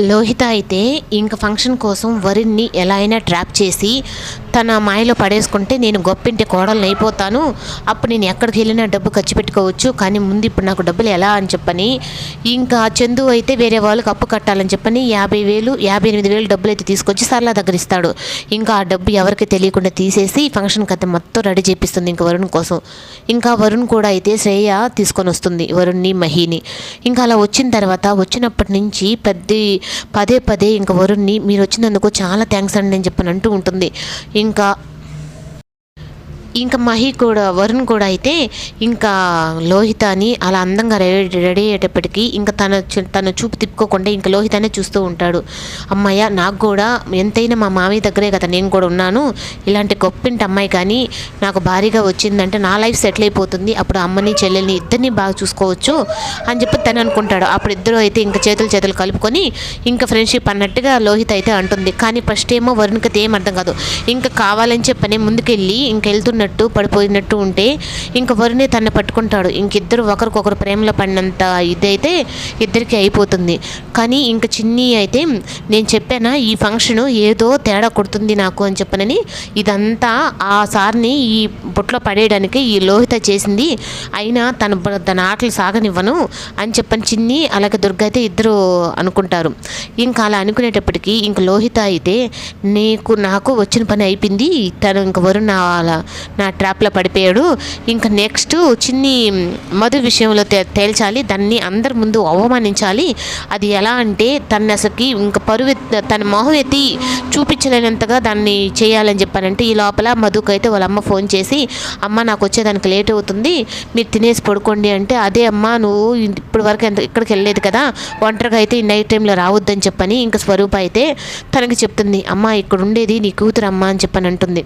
లోహిత అయితే ఇంక ఫంక్షన్ కోసం వరుణ్ణి ఎలా అయినా ట్రాప్ చేసి తన మాయలో పడేసుకుంటే నేను గొప్పింటి కోడల్ని అయిపోతాను. అప్పుడు నేను ఎక్కడికి వెళ్ళినా డబ్బు ఖర్చు పెట్టుకోవచ్చు. కానీ ముందు ఇప్పుడు నాకు డబ్బులు ఎలా అని చెప్పని ఇంకా చందు అయితే వేరే వాళ్ళకి అప్పు కట్టాలని చెప్పని యాభై వేలు యాభై ఎనిమిది వేలు డబ్బులు అయితే తీసుకొచ్చి సరళ దగ్గర ఇస్తాడు. ఇంకా ఆ డబ్బు ఎవరికి తెలియకుండా తీసేసి ఫంక్షన్ కథ మొత్తం రెడీ చేపిస్తుంది ఇంకా వరుణ్ కోసం. ఇంకా వరుణ్ కూడా అయితే శ్రేయ తీసుకొని వస్తుంది వరుణ్ని మహిని. ఇంకా అలా వచ్చిన తర్వాత వచ్చినప్పటి నుంచి పెద్ద పదే పదే ఇంకా వరుణ్ని మీరు వచ్చినందుకు చాలా థ్యాంక్స్ అండి అని చెప్పని అంటూ ఉంటుంది. ఇంకా ఇంకా మహి కూడా వరుణ్ కూడా అయితే ఇంకా లోహితాని అలా అందంగా రెడీ రెడీ అయ్యేటప్పటికీ ఇంకా తన తన చూపు తిప్పుకోకుండా ఇంకా లోహితానే చూస్తూ ఉంటాడు. అమ్మయ్య నాకు కూడా ఎంతైనా మా మామయ్య దగ్గరే కదా నేను కూడా ఉన్నాను. ఇలాంటి గొప్పింటి అమ్మాయి కానీ నాకు భారీగా వచ్చిందంటే నా లైఫ్ సెటిల్ అయిపోతుంది. అప్పుడు అమ్మని చెల్లెల్ని ఇద్దరిని బాగా చూసుకోవచ్చు అని చెప్పి తను అనుకుంటాడు. అప్పుడు ఇద్దరు అయితే ఇంకా చేతులు చేతులు కలుపుకొని ఇంకా ఫ్రెండ్షిప్ అన్నట్టుగా లోహిత్ అయితే అంటుంది. కానీ ఫస్ట్ ఏమో వరుణ్కి అయితే ఏం అర్థం కాదు. ఇంకా కావాలని చెప్పని ముందుకెళ్ళి ఇంక పడిపోయినట్టు ఉంటే ఇంకా వరుణే తన్ని పట్టుకుంటాడు. ఇంకిద్దరు ఒకరికొకరు ప్రేమలో పడినంత ఇదైతే ఇద్దరికి అయిపోతుంది. కానీ ఇంక చిన్ని అయితే నేను చెప్పానా ఈ ఫంక్షన్ ఏదో తేడా కొడుతుంది నాకు అని చెప్పనని ఇదంతా ఆ సార్ని ఈ బుట్లో పడేయడానికి ఈ లోహిత చేసింది. అయినా తన తన ఆటలు సాగనివ్వను అని చెప్పని చిన్ని అలాగే దుర్గ అయితే ఇద్దరు అనుకుంటారు. ఇంకా అలా అనుకునేటప్పటికీ ఇంక లోహిత అయితే నీకు నాకు వచ్చిన పని అయిపోయింది తను ఇంక వరుణ్ నా ట్రాప్లో పడిపోయాడు. ఇంకా నెక్స్ట్ చిన్ని మధు విషయంలో తే- తేల్చాలి. దాన్ని అందరి ముందు అవమానించాలి. అది ఎలా అంటే తన అసలుకి ఇంకా పరువు తన మొహం ఎత్తి చూపించలేనంతగా దాన్ని చేయాలని చెప్పానంటే ఈ లోపల మధుకైతే వాళ్ళ అమ్మ ఫోన్ చేసి అమ్మ నాకు వచ్చేదానికి లేట్ అవుతుంది. మీరు తినేసి పడుకోండి. అంటే అదే అమ్మ నువ్వు ఇప్పుడు వరకు ఎంత ఇక్కడికి వెళ్ళలేదు కదా. ఒంటరిగా అయితే ఈ నైట్ టైంలో రావద్దని చెప్పని. ఇంకా స్వరూప అయితే తనకి చెప్తుంది అమ్మ ఇక్కడ ఉండేది నీ కూతురు అమ్మ అని చెప్పని అంటుంది.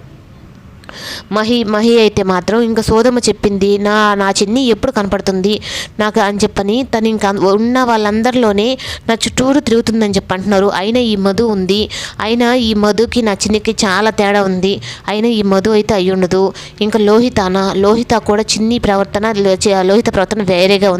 మహి మహి అయితే మాత్రం ఇంకా సోదమ్మ చెప్పింది నా నా చిన్ని ఎప్పుడు కనపడుతుంది? నాకు అని చెప్పని తను ఇంకా ఉన్న వాళ్ళందరిలోనే నా చుట్టూరు తిరుగుతుందని చెప్పి అంటున్నారు. అయినా ఈ మధు ఉంది. అయినా ఈ మధుకి నా చిన్నికి చాలా తేడా ఉంది. అయినా ఈ మధు అయితే అయ్యుండదు. ఇంకా లోహితనా? లోహిత కూడా చిన్ని ప్రవర్తన లోహిత ప్రవర్తన వేరేగా ఉంది.